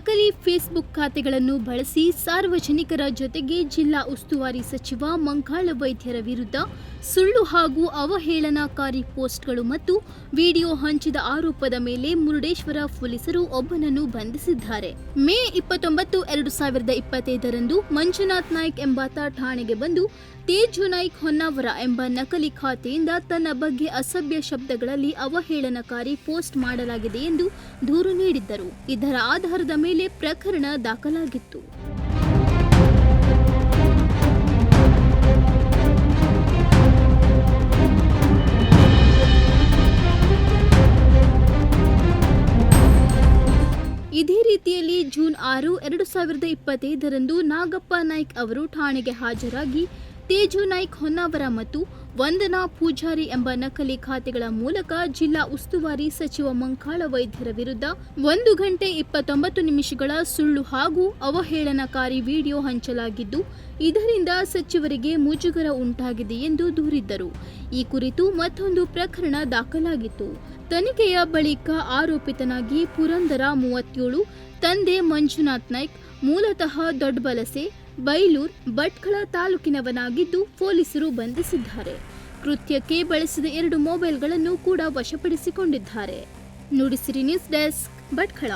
ಖಾತೆಗಳನ್ನು ಬಳಸಿ ಸಾರ್ವಜನಿಕರ ಜೊತೆಗೆ ಜಿಲ್ಲಾ ಉಸ್ತುವಾರಿ ಸಚಿವ ಮಂಕಾಳ ವೈದ್ಯರ ವಿರುದ್ಧ ಸುಳ್ಳು ಹಾಗೂ ಅವಹೇಳನಕಾರಿ ಪೋಸ್ಟ್ಗಳು ಮತ್ತು ವಿಡಿಯೋ ಹಂಚಿದ ಆರೋಪದ ಮೇಲೆ ಮುರುಡೇಶ್ವರ ಪೊಲೀಸರು ಒಬ್ಬನನ್ನು ಬಂಧಿಸಿದ್ದಾರೆ. ಮೇ ಇಪ್ಪತ್ತೊಂಬತ್ತು, ಎರಡು ಸಾವಿರದ ಇಪ್ಪತ್ತೈದರಂದು ಮಂಜುನಾಥ್ ನಾಯ್ಕ್ ಎಂಬಾತ ಠಾಣೆಗೆ ಬಂದು ತೇಜು ನಾಯ್ಕ್ ಹೊನ್ನಾವರ ಎಂಬ ನಕಲಿ ಖಾತೆಯಿಂದ ತನ್ನ ಬಗ್ಗೆ ಅಸಭ್ಯ ಶಬ್ದಗಳಲ್ಲಿ ಅವಹೇಳನಕಾರಿ ಪೋಸ್ಟ್ ಮಾಡಲಾಗಿದೆ ಎಂದು ದೂರು ನೀಡಿದ್ದರು. ಇದರ ಆಧಾರದ ಮೇಲೆ ಪ್ರಕರಣ ದಾಖಲಾಗಿತ್ತು. ಇದೇ ರೀತಿಯಲ್ಲಿ ಜೂನ್ ಆರು, ಎರಡು ಸಾವಿರದ ಇಪ್ಪತ್ತೈದರಂದು ನಾಗಪ್ಪ ನಾಯ್ಕ್ ಅವರು ಠಾಣೆಗೆ ಹಾಜರಾಗಿ ತೇಜು ನಾಯ್ಕ್ ಹೊನ್ನಾವರ ಮತ್ತು ವಂದನಾ ಪೂಜಾರಿ ಎಂಬ ನಕಲಿ ಖಾತೆಗಳ ಮೂಲಕ ಜಿಲ್ಲಾ ಉಸ್ತುವಾರಿ ಸಚಿವ ಮಂಕಾಳ ವೈದ್ಯರ ವಿರುದ್ಧ ಒಂದು ಗಂಟೆ ಇಪ್ಪತ್ತೊಂಬತ್ತು ನಿಮಿಷಗಳ ಸುಳ್ಳು ಹಾಗೂ ಅವಹೇಳನಕಾರಿ ವಿಡಿಯೋ ಹಂಚಲಾಗಿದ್ದು, ಇದರಿಂದ ಸಚಿವರಿಗೆ ಮುಜುಗರ ಉಂಟಾಗಿದೆ ಎಂದು ದೂರಿದ್ದರು. ಈ ಕುರಿತು ಮತ್ತೊಂದು ಪ್ರಕರಣ ದಾಖಲಾಗಿತ್ತು. ತನಿಖೆಯ ಬಳಿಕ ಆರೋಪಿತನಾಗಿ ಪುರಂದರ ಮೂವತ್ತೇಳು, ತಂದೆ ಮಂಜುನಾಥ್ ನಾಯ್ಕ್, ಮೂಲತಃ ದೊಡ್ಡಬಲಸೆ ಬೈಲೂರ್ ಭಟ್ಕಳ ತಾಲೂಕಿನವನಾಗಿದ್ದು ಪೊಲೀಸರು ಬಂಧಿಸಿದ್ದಾರೆ. ಕೃತ್ಯಕ್ಕೆ ಬಳಸಿದ ಎರಡು ಮೊಬೈಲ್ಗಳನ್ನು ಕೂಡ ವಶಪಡಿಸಿಕೊಂಡಿದ್ದಾರೆ. Nudisiri news desk Bhatkal.